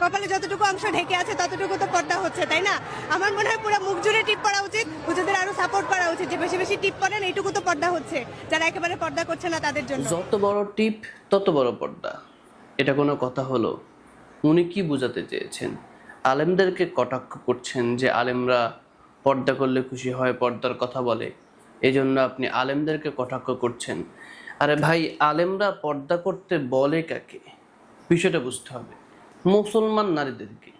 কপালে যতটুকু অংশ ঢেকে আছে, ততটুকু তো পর্দা হচ্ছে, তাই না? আমার মনে হয় পুরো মুখ জুড়ে টিপ পড়া উচিত হুজুরদের আরও সাপোর্ট করা উচিত, যে বেশি বেশি টিপ পড়েন, এইটুকু তো পর্দা হচ্ছে। যারা একেবারে পর্দা করছে না তাদের জন্য। যত বড় টিপ, তত বড় পর্দা এটা কোনো কথা হলো? উনি কি বোঝাতে চেয়েছেন? আলেমদেরকে কটাক্ষ করছেন যে আলেমরা পর্দা করলে খুশি হয় পর্দার কথা বলে। এই জন্য আপনি আলেমদেরকে কটাক্ষ করছেন। আরে ভাই, আলেমরা পর্দা করতে বলে কাকে? বিষয়টা বুঝতে হবে। মুসলমান নারীদেরকে।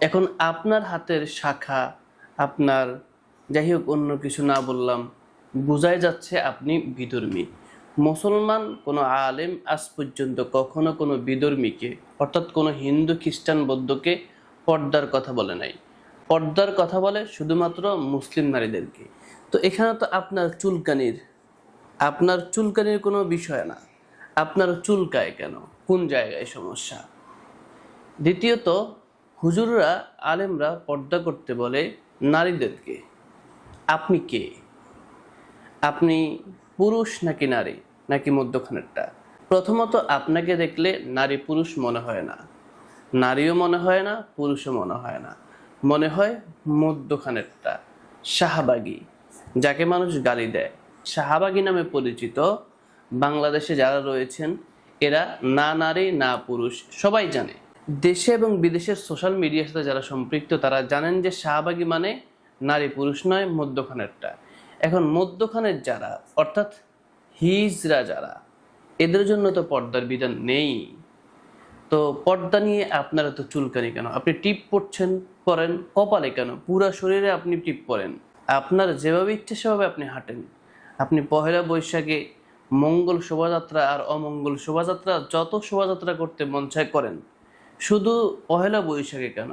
এখন আপনার হাতের শাখা, আপনার যাই হোক অন্য কিছু না বললাম, বোঝাই যাচ্ছে আপনি বিধর্মী। মুসলমান কোনো আলেম আজ পর্যন্ত কখনো কোনো বিধর্মীকে, অর্থাৎ কোনো হিন্দু, খ্রিস্টান, বৌদ্ধকে পর্দার কথা বলে নাই। পর্দার কথা বলে শুধুমাত্র মুসলিম নারীদেরকে। তো এখানে তো আপনার চুলকানির আপনার চুলকানির কোনো বিষয় না। আপনার চুলকায় কেন? কোন জায়গায় সমস্যা? দ্বিতীয়ত, হুজুররা, আলেমরা পর্দা করতে বলে নারীদেরকে। আপনি কে? আপনি পুরুষ নাকি নারী? নাকি মধ্যখানেরটা? প্রথমত, আপনাকে দেখলে নারী পুরুষ মনে হয় না। নারীও মনে হয় না, পুরুষও মনে হয় না। মনে হয় মধ্যখানেরটা, শাহবাগী। যাকে মানুষ গালি দেয়। শাহবাগী নামে পরিচিত। বাংলাদেশে যারা রয়েছেন, এরা না নারী, না পুরুষ, সবাই জানে। দেশে এবং বিদেশের সোশ্যাল মিডিয়ার সাথে যারা সম্পৃক্ত, তারা জানেন যে শাহবাগী মানে নারী পুরুষ নয় মধ্যখানেরটা এখন মধ্যখানের যারা, অর্থাৎ হিজরা যারা, এদের জন্য তো পর্দার বিধান নেই। তো পর্দা নিয়ে আপনারা তো চুলকানি কেন? আপনি টিপ পড়ছেন পরেন, কপালে কেন? পুরো শরীরে আপনি টিপ পরেন। আপনার যেভাবে ইচ্ছে সেভাবে আপনি হাঁটেন। আপনি পহেলা বৈশাখে মঙ্গল শোভাযাত্রা আর অমঙ্গল শোভাযাত্রা, যত শোভাযাত্রা করতে মন চায় করেন শুধু পহেলা বৈশাখে কেন?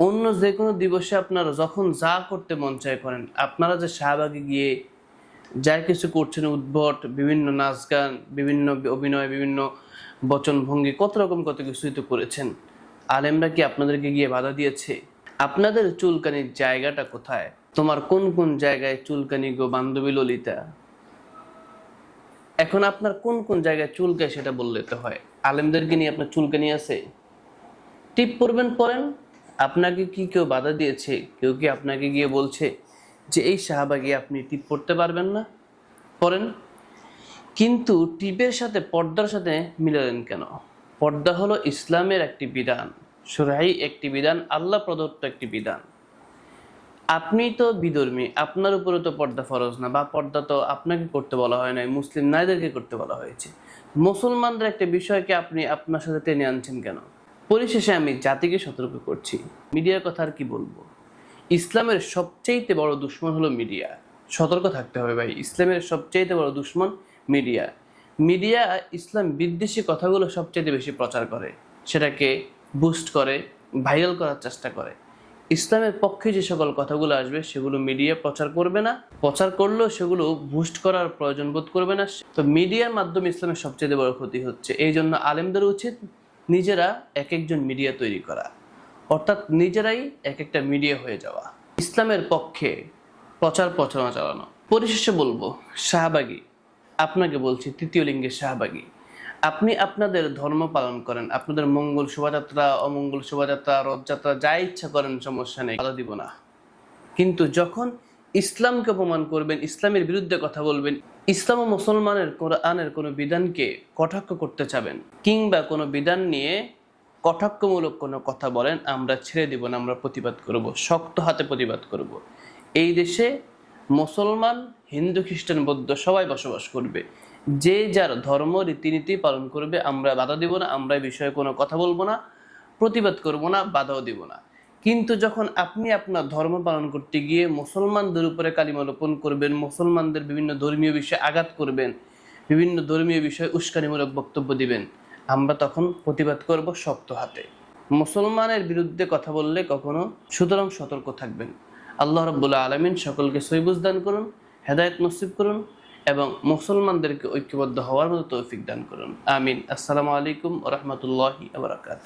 অন্য যে কোনো দিবসে আপনারা যখন যা করতে মন চায় করেন, আপনারা যে শাহবাগে গিয়ে যা কিছু করছেন, উদ্ভট, বিভিন্ন নাচ গান, বিভিন্ন অভিনয়, বিভিন্ন বচন ভঙ্গি, কত রকম কত কিছুই তো করেছেন। আলেমরা কি আপনাদেরকে গিয়ে বাধা দিয়েছে? আপনাদের চুলকানির জায়গাটা কোথায়? তোমার কোন কোন জায়গায় চুলকানি গো বান্ধবী ললিতা? এখন আপনার কোন কোন জায়গায় চুলকায় সেটা বললে তো হয়। আলেমদেরকে নিয়ে আপনার চুলকানি আছে? টিপ পরবেন পরেন আপনাকে কি কেউ বাধা দিয়েছে? কেউ কি আপনাকে গিয়ে বলছে যে, এই শাহবাগে আপনি টিপ পড়তে পারবেন না? পরেন কিন্তু টিপের সাথে পর্দার সাথে মিলালেন কেন? পর্দা হলো ইসলামের একটি বিধান সুরাই একটি বিধান, আল্লাহ প্রদত্ত একটি বিধান। আপনি তো বিধর্মী, আপনার উপরে তো পর্দা ফরজ না, বা পর্দা তো আপনাকে করতে বলা হয় নাই, মুসলিম নারীদেরকে করতে বলা হয়েছে। মুসলমানদের একটা বিষয়কে আপনি আপনার সাথে টেনে আনছেন কেন? পরিশেষে আমি জাতিকে সতর্ক করছি। মিডিয়ার কথা আর কি বলব? ইসলামের সবচেয়েতে বড় দুশ্মন হলো মিডিয়া। সতর্ক থাকতে হবে ভাই। ইসলামের সবচেয়েতে বড় দুশ্মন মিডিয়া। মিডিয়া ইসলাম বিদ্বেষী কথাগুলো সবচেয়ে বেশি প্রচার করে। সেটাকে বুস্ট করে ভাইরাল করার চেষ্টা করে। ইসলামের পক্ষে যে সকল কথাগুলো আসবে, সেগুলো মিডিয়া প্রচার করবে না। প্রচার করলেও সেগুলো বুস্ট করার প্রয়োজন বোধ করবে না। তো মিডিয়ার মাধ্যমে ইসলামের সবচেয়ে বড় ক্ষতি হচ্ছে। এই জন্য আলেমদের উচিত নিজেরা এক একজন মিডিয়া তৈরি করা। অর্থাৎ নিজেরাই এক একটা মিডিয়া হয়ে যাওয়া। ইসলামের পক্ষে প্রচার প্রচারণা চালানো। পরিশেষে বলব, শাহবাগী। আপনাকে বলছি, তৃতীয় লিঙ্গের শাহবাগী। আপনি আপনাদের ধর্ম পালন করেন, আপনাদের মঙ্গল শোভাযাত্রা, অমঙ্গল শোভাযাত্রা, রথযাত্রা, যা ইচ্ছা করেন, সমস্যা নেই, বাধা দিব না। কিন্তু যখন ইসলামকে অপমান করবেন, ইসলামের বিরুদ্ধে কথা বলবেন, ইসলাম ও মুসলমানের কোরআনের কোনো বিধানকে কটাক্ষ করতে চাবেন? কিংবা কোনো বিধান নিয়ে কটাক্ষমূলক কোনো কথা বলেন, আমরা ছেড়ে দিব না, আমরা প্রতিবাদ করব, শক্ত হাতে প্রতিবাদ করব। এই দেশে মুসলমান, হিন্দু, খ্রিস্টান, বৌদ্ধ সবাই বসবাস করবে। যে যার ধর্ম, রীতিনীতি পালন করবে, আমরা বাধা দিব না, আমরা বিষয়ে কোনো কথা বলব না, প্রতিবাদ করব না, বাধাও দিব না। কিন্তু যখন আপনি আপনার ধর্ম পালন করতে গিয়ে মুসলমানদের উপরে কালিমা রোপণ করবেন, মুসলমানদের বিভিন্ন ধর্মীয় বিষয়ে আঘাত করবেন, বিভিন্ন ধর্মীয় বিষয়ে উস্কানিমূলক বক্তব্য দিবেন, আমরা তখন প্রতিবাদ করব শক্ত হাতে। মুসলমানের বিরুদ্ধে কথা বললে কখনো সুতরাং সতর্ক থাকবেন। আল্লাহ রব্বুল্লাহ আলমিন সকলকে সৈবুজ দান করুন, হেদায়ত নসিব করুন এবং মুসলমানদেরকে ঐক্যবদ্ধ হওয়ার মতো তৌফিক দান করুন। আমিন। আসসালামু আলাইকুম রহমতুল্লাহি আবরাকাত